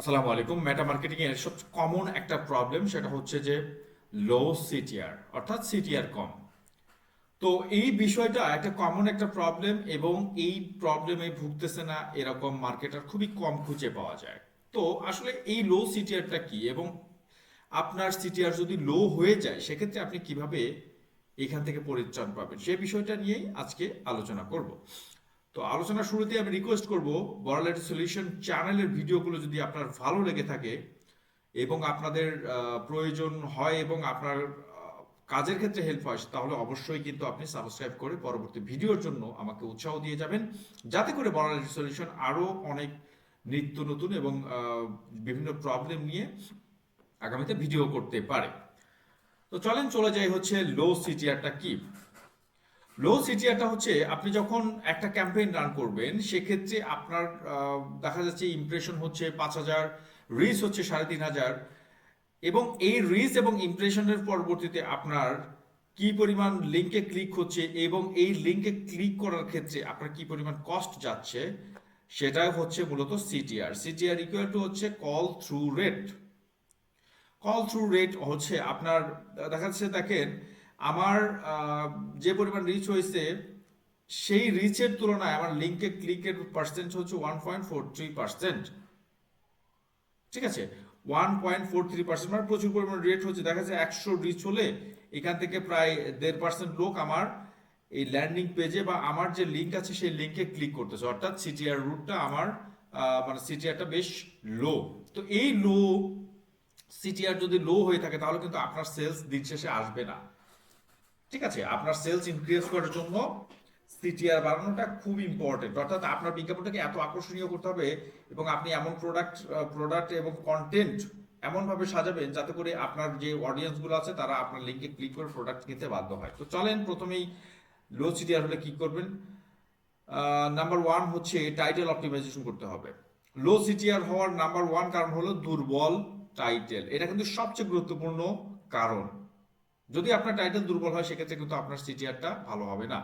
আসসালামু আলাইকুম। মেটা মার্কেটিং এর সবচেয়ে কমন একটা প্রবলেম সেটা হচ্ছে যে লো সিটিআর অর্থাৎ সিটিআর কম। তো এই বিষয়টা একটা কমন একটা প্রবলেম এবং এই প্রবলেমে ভুগতেছে না এরকম মার্কেটার খুবই কম খুঁজে পাওয়া যায়। তো আসলে এই লো সিটিআরটা কি এবং আপনার সিটিআর যদি লো হয়ে যায়, সেক্ষেত্রে আপনি কীভাবে এখান থেকে পরিত্রাণ পাবেন? সেই বিষয়টা নিয়েই আজকে আলোচনা করব। তো আলোচনা শুরুতে আমি রিকোয়েস্ট করব বড়ালেট সলিউশন চ্যানেলের ভিডিওগুলো যদি আপনার ভালো লেগে থাকে এবং আপনাদের প্রয়োজন হয় এবং আপনার কাজের ক্ষেত্রে হেল্প হয়, তাহলে অবশ্যই কিন্তু আপনি সাবস্ক্রাইব করে পরবর্তী ভিডিওর জন্য আমাকে উৎসাহ দিয়ে যাবেন। যাতে করে বড়ালেট সলিউশন আরও অনেক নিত্য নতুন এবং বিভিন্ন প্রবলেম নিয়ে আগামীতে ভিডিও করতে পারে। তো চলেন, চলে যাই হচ্ছে লো সিটিআরটা কি? লো সিটিআরটা হচ্ছে, আপনি যখন একটা ক্যাম্পেইন রান করবেন, সেক্ষেত্রে আপনার দেখা যাচ্ছে ইমপ্রেশন হচ্ছে পাঁচ হাজার রিচ হচ্ছে সাড়ে তিন হাজার, এবং এই রিচ এবং ইমপ্রেশনের পরবর্তীতে আপনার কি পরিমাণ লিঙ্কে ক্লিক হচ্ছে এবং এই লিঙ্কে ক্লিক করার ক্ষেত্রে আপনার কি পরিমাণ কস্ট যাচ্ছে, সেটা হচ্ছে মূলত সিটিআর সিটিআর ইকুয়াল টু হচ্ছে call through rate call through rate হচ্ছে আপনার, দেখা যাচ্ছে দেখেন আমার যে পরিমাণ রিচ হয়েছে, সেই রিচের তুলনায় আমার লিঙ্কে ক্লিকের পার্সেন্ট হচ্ছে one point four three percent ঠিক আছে? One point four three percent মানে প্রচুর পরিমাণ রেট হচ্ছে। দেখা যাচ্ছে একশো রিচ হলে এখান থেকে প্রায় দেড় পার্সেন্ট লোক আমার এই ল্যান্ডিং পেজে বা আমার যে লিঙ্ক আছে, সেই লিঙ্কে ক্লিক করতেছে। অর্থাৎ সিটিআর রুটটা আমার মানে সিটিআরটা বেশ লো তো এই লো সিটিআর যদি লো হয়ে থাকে, তাহলে কিন্তু আপনার সেলস দিন শেষে আসবে না। ঠিক আছে, আপনার সেলস ইনক্রিজ করার জন্য সিটিআর বাড়ানোটা খুব ইম্পর্টেন্ট অর্থাৎ আপনার বিজ্ঞাপনটাকে এত আকর্ষণীয় করতে হবে এবং আপনি এমন প্রোডাক্ট প্রোডাক্ট এবং কন্টেন্ট এমনভাবে সাজাবেন যাতে করে আপনার যে অডিয়েন্সগুলো আছে তারা আপনার লিঙ্কে ক্লিক করে প্রোডাক্ট কিনতে বাধ্য হয়। তো চলেন প্রথমেই লো সিটিআর হলে কি করবেন? নাম্বার ওয়ান হচ্ছে টাইটেল অপটিমাইজেশন করতে হবে। লো সিটিআর হওয়ার নাম্বার ওয়ান কারণ হলো দুর্বল টাইটেল এটা কিন্তু সবচেয়ে গুরুত্বপূর্ণ কারণ। যদি আপনার টাইটেল দুর্বল হয়, সেক্ষেত্রে কিন্তু আপনার সিটিআরটা ভালো হবে না।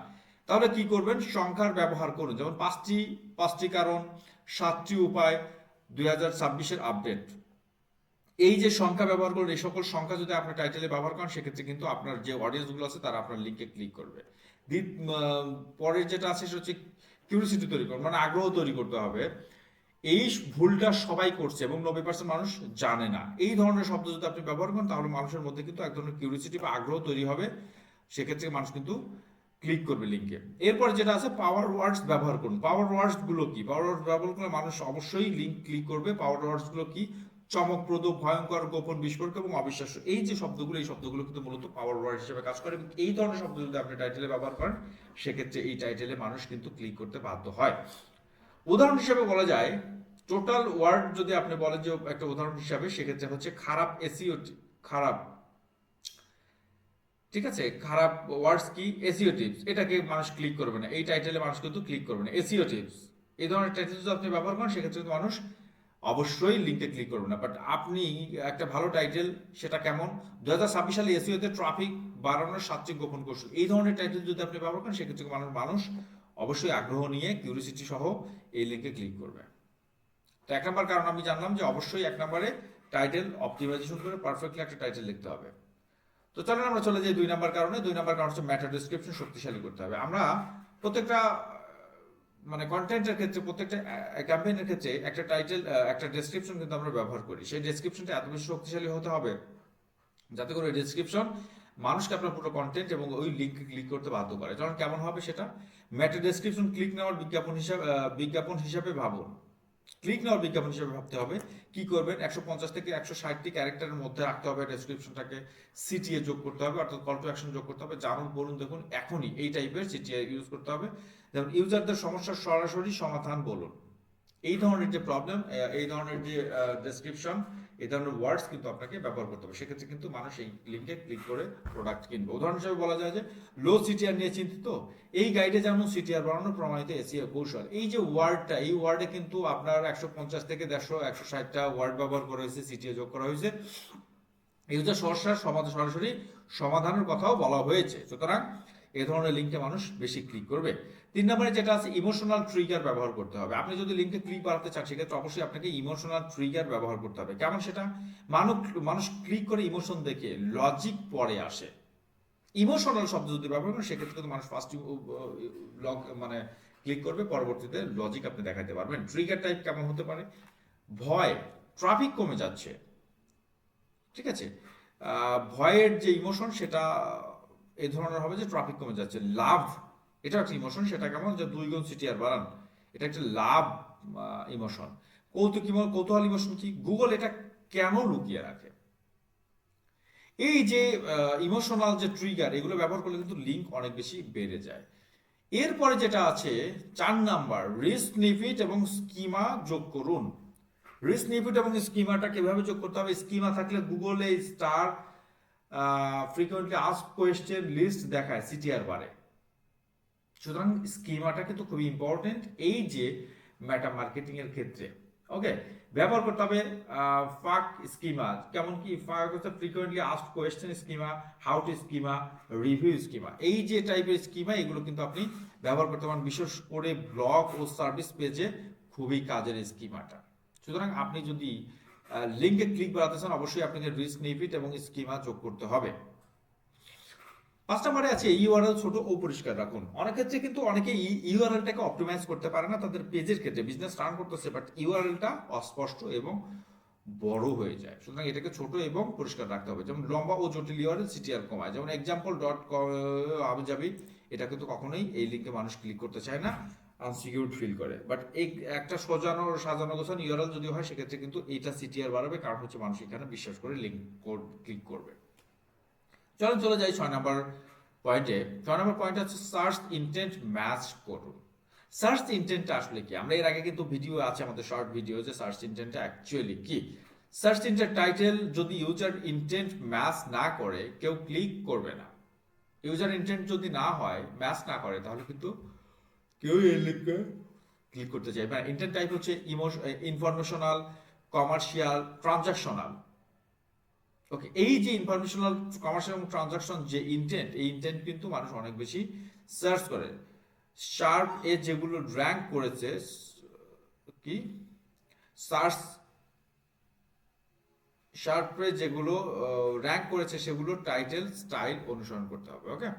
তাহলে কি করবেন? সংখ্যার ব্যবহার করুন। যেমন পাঁচটি পাঁচটি কারণ, সাতটি উপায়, দুই হাজার ছাব্বিশের আপডেট এই যে সংখ্যা ব্যবহার করুন, এই সকল সংখ্যা যদি আপনার টাইটেলে ব্যবহার করেন, সেক্ষেত্রে কিন্তু আপনার যে অডিয়েন্সগুলো আছে, তারা আপনার লিঙ্কে ক্লিক করবে। পরের যেটা আছে, সেটা হচ্ছে কিউরিসিটি তৈরি করুন মানে আগ্রহ তৈরি করতে হবে। এই ভুলটা সবাই করছে এবং নব্বই পার্সেন্ট মানুষ জানে না। এই ধরনের শব্দ যদি আপনি ব্যবহার করেন, তাহলে মানুষের মধ্যে কিন্তু এক ধরনের কিউরিসিটি বা আগ্রহ তৈরি হবে। সেক্ষেত্রে মানুষ কিন্তু ক্লিক করবে লিঙ্কে এরপর যেটা আছে পাওয়ার ওয়ার্ডস ব্যবহার করুন। পাওয়ার ওয়ার্ডসগুলো কি? পাওয়ার ওয়ার্ডস ব্যবহার করলে মানুষ অবশ্যই লিঙ্ক ক্লিক করবে। পাওয়ার ওয়ার্ডসগুলো কি? চমকপ্রদ, ভয়ঙ্কর, গোপন, বিস্ফোরক এবং অবিশ্বাস্য। এই যে শব্দগুলো, এই শব্দগুলো কিন্তু মূলত পাওয়ার ওয়ার্ড হিসেবে কাজ করে। এবং এই ধরনের শব্দ যদি আপনি টাইটেলে ব্যবহার করেন, সেক্ষেত্রে এই টাইটেলে মানুষ কিন্তু ক্লিক করতে বাধ্য হয়। উদাহরণ হিসেবে বলা যায় টোটাল ওয়ার্ড যদি আপনি বলেন যে একটা উদাহরণ হিসাবে, সেক্ষেত্রে হচ্ছে খারাপ এসিও খারাপ, ঠিক আছে? খারাপ ওয়ার্ডস কি? এসিও টিপস এটাকে মানুষ ক্লিক করবে না। এই টাইটেলে মানুষ কিন্তু ক্লিক করবে না। এসিও টিপস এই ধরনের টাইটেল যদি আপনি ব্যবহার করেন, সেক্ষেত্রে কিন্তু মানুষ অবশ্যই লিঙ্কে ক্লিক করবে না। বাট আপনি একটা ভালো টাইটেল সেটা কেমন? দু হাজার ছাব্বিশ সালে এসিওতে ট্রাফিক বাড়ানোর সাতটি গোপন কৌশল। এই ধরনের টাইটেল যদি আপনি ব্যবহার করেন, সেক্ষেত্রে মানুষ মানুষ অবশ্যই আগ্রহ নিয়ে কিউরিসিটি সহ এই লিঙ্কে ক্লিক করবে। তো এক নম্বর কারণ আমি জানলাম যে অবশ্যই এক নম্বরে টাইটেল অপটিমাইজেশন করে পারফেক্টলি একটা টাইটেল লিখতে হবে। তো চলেন আমরা চলে যাই দুই নাম্বার কারণে। দুই নাম্বার কারণ হচ্ছে ম্যাটার ডিসক্রিপশন শক্তিশালী করতে হবে। আমরা প্রত্যেকটা মানে কন্টেন্টের ক্ষেত্রে, প্রত্যেকটা ক্যাম্পেইনের ক্ষেত্রে একটা টাইটেল একটা ডেসক্রিপশন কিন্তু আমরা ব্যবহার করি। সেই ডেসক্রিপশনটা এত বেশি শক্তিশালী হতে হবে যাতে করে ডেসক্রিপশন মানুষকে আপনার পুরো কন্টেন্ট এবং ওই লিঙ্ক ক্লিক করতে বাধ্য করে। যেমন কেমন হবে সেটা? ম্যাটার ডেসক্রিপশন ক্লিক নেওয়ার বিজ্ঞাপন হিসাবে বিজ্ঞাপন হিসাবে ভাবুন। ক্লিক নেওয়ার বিজ্ঞাপন হিসেবে ভাবতে হবে। কি করবেন? একশো পঞ্চাশ থেকে একশো ষাটটি ক্যারেক্টারের মধ্যে রাখতে হবে ডেসক্রিপশনটাকে সিটিএ যোগ করতে হবে, অর্থাৎ কল টু অ্যাকশন যোগ করতে হবে। জানুন বলুন, দেখুন, এখনই এই টাইপের সিটিএ ইউজ করতে হবে। যেমন ইউজারদের সমস্যার সরাসরি সমাধান বলুন। এই ধরনের যে প্রবলেম এই ধরনের যে ডেসক্রিপশন এই ধরনের ওয়ার্ডস কিন্তু আপনাকে ব্যবহার করতে হবে। সেক্ষেত্রে কিন্তু মানুষ এই লিঙ্কে ক্লিক করে প্রোডাক্ট কিনবে। উদাহরণ হিসেবে বলা যায় যে লো সিটিআর নিয়ে চিন্তিত। এই গাইডে যেমন সিটিআর বাড়ানো, প্রমাণিত এসিও কৌশল। এই যে ওয়ার্ডটা এই ওয়ার্ডে কিন্তু আপনার একশো পঞ্চাশ থেকে দেড়শো, একশো ষাটটা ওয়ার্ড ব্যবহার করা হয়েছে সিটিএ যোগ করা হয়েছে। এই ইউজার সমস্যার সমাধান সরাসরি সমাধানের কথাও বলা হয়েছে। সুতরাং এ ধরনের লিঙ্কে মানুষ বেশি ক্লিক করবে। তিন নম্বরে যেটা আছে ইমোশনাল ট্রিগার ব্যবহার করতে হবে। আপনি যদি লিঙ্কে ক্লিক বাড়াতে চান, সেক্ষেত্রে অবশ্যই আপনাকে ইমোশনাল ট্রিগার ব্যবহার করতে হবে। কেমন সেটা? মানুষ মানুষ ক্লিক করে ইমোশন দেখে লজিক পরে আসে। ইমোশনাল শব্দ যদি ব্যবহার করেন, সেক্ষেত্রে কিন্তু মানুষ ফার্স্ট লগ মানে ক্লিক করবে, পরবর্তীতে লজিক আপনি দেখাতে পারবেন। ট্রিগার টাইপ কেমন হতে পারে? ভয় ট্রাফিক কমে যাচ্ছে। ঠিক আছে? ভয়ের যে ইমোশন সেটা এই ধরনের হবে যে ট্রাফিক কমে যাচ্ছে। লাভ এটা একটা ইমোশন সেটা কেমন যে দুই গুণ সিটি আর বাড়ান। এটা একটা লাভ ইমোশন কৌতুক কৌতূহল ইমোশন কি? গুগল এটা কেন লুকিয়ে রাখে? এই যে ইমোশনাল যে ট্রিগার এগুলো ব্যবহার করলে কিন্তু লিঙ্ক অনেক বেশি বেড়ে যায়। এরপরে যেটা আছে, চার নাম্বার রিস্ক নিফিট এবং স্কিমা যোগ করুন। রিস্ক নিফিট এবং স্কিমাটা কীভাবে যোগ করতে হবে? স্কিমা থাকলে গুগলে star frequently ask question list দেখায় সিটিআর বারে। সুতরাং স্কিমাটা কিন্তু খুবই ইম্পর্টেন্ট এই যে ম্যাটা মার্কেটিং এর ক্ষেত্রে। ওকে ব্যবহার করতে হবে ফাক স্কিমা কেমন কি? ফাক হচ্ছে frequently ask question schema how to schema review schema এই যে টাইপের স্কিমা এগুলো কিন্তু আপনি ব্যবহার করতে পারেন। বিশেষ করে ব্লগ ও সার্ভিস পেজে খুবই কাজের স্কিমাটা সুতরাং আপনি যদি লিঙ্কে ক্লিক বাড়াতে চান, অবশ্যই আপনাকে রিস্ক নিফিট এবং স্কিমা যোগ করতে হবে। পাঁচ নম্বরে আছে ইউআরএল ছোট ও পরিষ্কার রাখুন। অনেক ক্ষেত্রে কিন্তু অনেকে ইউআরএলটাকে অপটিমাইজ করতে পারে না তাদের পেজের ক্ষেত্রে। বিজনেস রান করতেছে বাট ইউআরএলটা অস্পষ্ট এবং বড় হয়ে যায়। সুতরাং এটাকে ছোট এবং পরিষ্কার রাখতে হবে। যেমন লম্বা ও জটিল ইউআরএল সিটিআর কমায়। যেমন এক্সাম্পল ডট আবু যাবি এটা কিন্তু কখনোই এই লিঙ্কে মানুষ ক্লিক করতে চায় না। আনসিকিউর ফিল করে। বাট এই একটা সোজানো, সাজানো গোছানো ইউআরএল যদি হয়, সেক্ষেত্রে কিন্তু এইটা সিটিআর বাড়াবে, কারণ হচ্ছে মানুষ এখানে বিশ্বাস করে লিঙ্ক ক্লিক করবে। চলুন, চলে যাই ছয় নম্বর পয়েন্টে ছয় নম্বর পয়েন্ট হচ্ছে সার্চ ইন্টেন্ট ম্যাচ করুন। সার্চ ইন্টেন্টটা আসলে কি? আমরা এর আগে কিন্তু ভিডিও আছে, আমাদের শর্ট ভিডিও যে সার্চ ইন্টেন্টটা অ্যাকচুয়ালি কি? সার্চ ইন্টেন্ট টাইটেল যদি ইউজার ইন্টেন্ট ম্যাচ না করে, কেউ ক্লিক করবে না। ইউজার ইন্টেন্ট যদি না হয় ম্যাচ না করে, তাহলে কিন্তু কেউ এই ক্লিক করতে চাইবে। না ইন্টেন্ট টাইপ হচ্ছে ইনফরমেশনাল কমার্শিয়াল ট্রানজাকশনাল ওকে এই যে ইনফরমেশনাল কমার্শিয়াল এবং ট্রানজাকশন যে ইন্টেন্ট এই ইন্টেন্ট কিন্তু মানুষ অনেক বেশি সার্চ করে। শার্প এ যেগুলো র্যাঙ্ক করেছে, কি? সার্চ শার্পে যেগুলো র্যাঙ্ক করেছে, সেগুলো টাইটেল স্টাইল অনুসরণ করতে হবে ওকে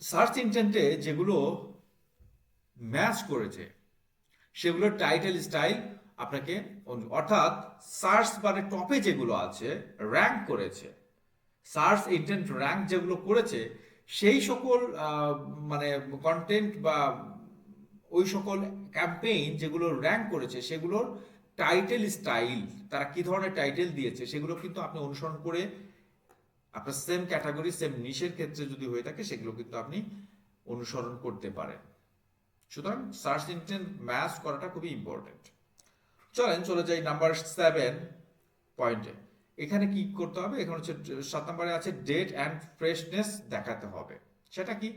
সার্চ ইন্টেন্টে যেগুলো ম্যাচ করেছে সেগুলোর টাইটেল স্টাইল আপনাকে অর্থাৎ সার্চ বারে টপে যেগুলো আছে, র্যাঙ্ক করেছে, সার্চ ইন্টেন্ট র্যাঙ্ক যেগুলো করেছে, সেই সকল মানে কন্টেন্ট বা ওই সকল ক্যাম্পেইন যেগুলো র্যাঙ্ক করেছে, সেগুলোর টাইটেল স্টাইল, তারা কি ধরনের টাইটেল দিয়েছে, সেগুলো কিন্তু আপনি অনুসরণ করে আপনার সেম ক্যাটাগরি সেম নিশের ক্ষেত্রে যদি হয়ে থাকে, সেগুলো কিন্তু আপনি অনুসরণ করতে পারেন। সুতরাং সার্চ ইন্টেন্ট ম্যাচ করাটা খুবই ইম্পর্টেন্ট চলেন, চলে যাই নাম্বার সেভেন পয়েন্টে এখানে কি করতে হবে? এখানে হচ্ছে, সাত নম্বরে আছে ডেট অ্যান্ড ফ্রেশনেস দেখাতে হবে। সেটা কি?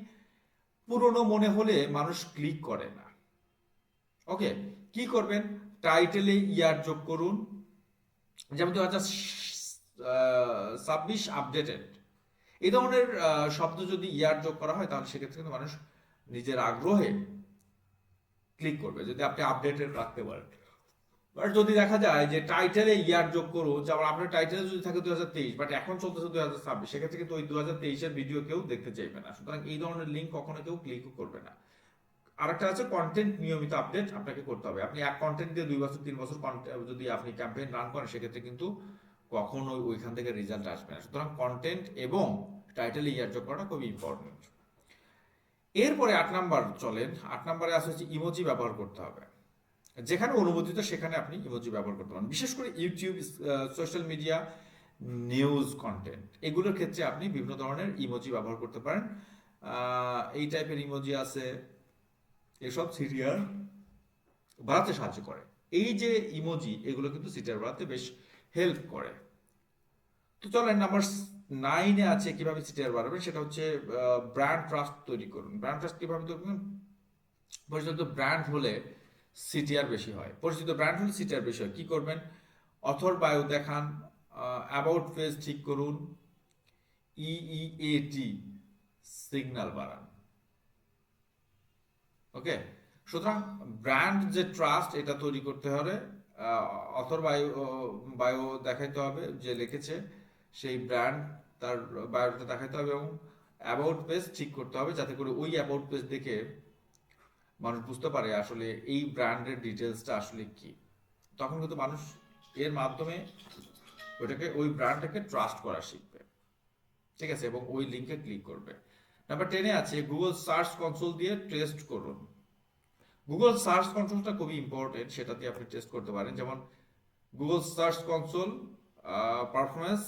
পুরনো মনে হলে মানুষ ক্লিক করে না। ওকে কি করবেন? টাইটেলে ইয়ার যোগ করুন। যেমন দু হাজার ছাব্বিশ আপডেটেড এই ধরনের শব্দ যদি ইয়ার যোগ করা হয়, তাহলে সেক্ষেত্রে কিন্তু মানুষ নিজের আগ্রহে ক্লিক করবে, যদি আপনি আপডেটেড রাখতে পারেন। বাট যদি দেখা যায় যে টাইটেলে ইয়ার যোগ করুন যেমন আপনার টাইটেলে যদি থাকে দু হাজার তেইশ বাট এখন চলতেছে দু হাজার ছাব্বিশ, সেক্ষেত্রে কিন্তু ওই দু হাজার তেইশের ভিডিও কেউ দেখতে চাইবে না। সুতরাং এই ধরনের লিঙ্ক কখনো কেউ ক্লিকও করবে না। আরেকটা আছে কন্টেন্ট নিয়মিত আপডেট আপনাকে করতে হবে। আপনি এক কন্টেন্ট দিয়ে দুই বছর, তিন বছর যদি আপনি ক্যাম্পেইন রান করেন, সেক্ষেত্রে কিন্তু কখনো ওইখান থেকে রেজাল্ট আসবে না। সুতরাং কন্টেন্ট এবং টাইটেল ইয়ার যোগ করাটা খুবই ইম্পর্টেন্ট এরপরে আট নাম্বার চলেন। আট নাম্বারে আসে হচ্ছে ইমোজি ব্যবহার করতে হবে। যেখানে অনুমোদিত, সেখানে আপনি ইমোজি ব্যবহার করতে পারেন। বিশেষ করে YouTube social media news content এগুলোর ক্ষেত্রে আপনি বিভিন্ন ধরনের ইমোজি ব্যবহার করতে পারেন। এই টাইপের ইমোজি আছে, এসব সিরিয়াল বাড়াতে সাহায্য করে। এই যে ইমোজি এগুলো কিন্তু সিটিআর বাড়াতে বেশ হেল্প করে। তো চলেন নাম্বার নাইনে আছে কীভাবে সিটিআর বাড়াবেন সেটা হচ্ছে ব্র্যান্ড ট্রাস্ট তৈরি করুন। ব্র্যান্ড ট্রাস্ট কীভাবে তৈরি করুন? পরিচিত ব্র্যান্ড হলে সিটিআর বেশি হয়। পরিচিত ব্র্যান্ড হলে সিটিআর বেশি হয়। কি করবেন? অথর বায়ো দেখান অ্যাবাউট পেজ ঠিক করুন E ইইএটি সিগন্যাল বাড়ান। ওকে সুতরাং ব্র্যান্ড যে ট্রাস্ট এটা তৈরি করতে হবে অথর বায়ো বায়ো দেখাইতে হবে, যে লিখেছে। সেই ব্র্যান্ড তার বায়োটা দেখাতে হবে এবং অ্যাবাউট পেজ ঠিক করতে হবে যাতে করে ওই অ্যাবাউট পেজ দেখে মানুষ বুঝতে পারে আসলে এই ব্র্যান্ডের ডিটেলসটা আসলে কি। তখন কিন্তু মানুষ এর মাধ্যমে ওটাকে ওই ব্র্যান্ডটাকে ট্রাস্ট করা শিখবে। ঠিক আছে? এবং ওই লিঙ্কে ক্লিক করবে। নাম্বার টেনে আছে গুগল সার্চ কনসোল দিয়ে টেস্ট করুন। গুগল সার্চ কনসোলটা খুবই ইম্পর্টেন্ট সেটা দিয়ে আপনি টেস্ট করতে পারেন। যেমন Google search console performance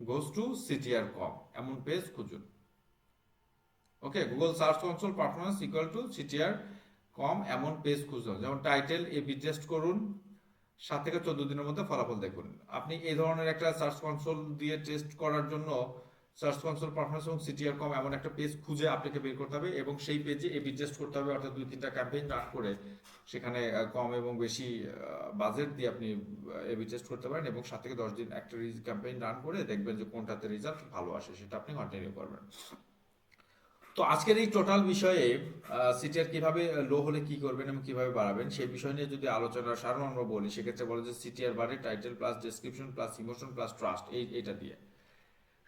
goes to CTR কম এমন পেজ খুঁজুন। Okay Google search console performance equal to CTR কম এমন পেজ খুঁজুন। যেমন টাইটেল এ বি টেস্ট করুন। সাত থেকে চোদ্দ দিনের মধ্যে ফলাফল দেখুন। আপনি এই ধরনের একটা সার্চ কনসোল দিয়ে টেস্ট করার জন্য সার্চ কনসোল পারফরমেন্স এবং সিটিআর কম এমন একটা পেজ খুঁজে আপনাকে বের করতে হবে এবং সেই পেজে এবি টেস্ট করতে হবে, অর্থাৎ দুই, তিনটা ক্যাম্পেইন রান করে সেখানে কম এবং বেশি বাজেট দিয়ে আপনি এবি টেস্ট করতে পারেন এবং সাত থেকে দশ দিন একটা ক্যাম্পেইন রান করে দেখবেন যে কোনটাতে রেজাল্ট ভালো আসে সেটা আপনি কন্টিনিউ করবেন। তো আজকের এই টোটাল বিষয়ে সিটিআর কীভাবে লো হলে কি করবেন এবং কীভাবে বাড়াবেন সেই বিষয় নিয়ে যদি আলোচনা সারণ আমরা বলি, সেক্ষেত্রে বলে যে সিটিআর বাড়ে title plus description plus emotion plus trust এই এটা দিয়ে।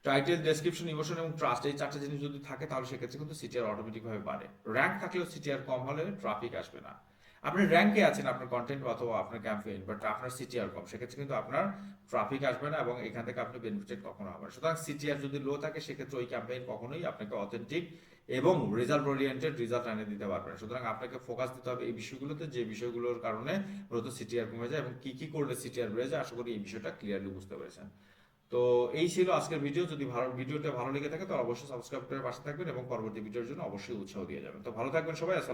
টাইটেল ডেসক্রিপশন ইমোশন এবং ট্রাস্ট এই চারটে জিনিস যদি থাকে, তাহলে সেক্ষেত্রে কিন্তু সিটিআর অটোমেটিকভাবে বাড়ে। র্যাঙ্ক থাকলেও সিটিআর কম হলে ট্রাফিক আসবে না। আপনি র্যাঙ্কে আছেন আপনার কন্টেন্ট অথবা আপনার ক্যাম্পেইন বাট আপনার সিটিআর কম, সেক্ষেত্রে কিন্তু আপনার ট্রাফিক আসবে না এবং এখান থেকে আপনি বেনিফিটেড কখনো হবে সুতরাং সিটিআর যদি লো থাকে, সেক্ষেত্রে ওই ক্যাম্পেইন কখনোই আপনাকে অথেন্টিক এবং রেজাল্ট ওরিয়েন্টেড রেজাল্ট এনে দিতে পারবে না। সুতরাং আপনাকে ফোকাস দিতে হবে এই বিষয়গুলোতে, যে বিষয়গুলোর কারণে মূলত সিটিআর কমে যায় এবং কি কি করলে সিটিআর বেড়ে যায়, আশা করি এই বিষয়টা ক্লিয়ারলি বুঝতে পেরেছেন। তো এই ছিল আজকের ভিডিও যদি ভালো ভিডিওটা ভালো লেগে থাকে তো অবশ্যই সাবস্ক্রাইব করে পাশে থাকবেন এবং পরবর্তী ভিডিওর জন্য অবশ্যই উৎসাহ দিয়ে যাবেন। তো ভালো থাকবেন সবাই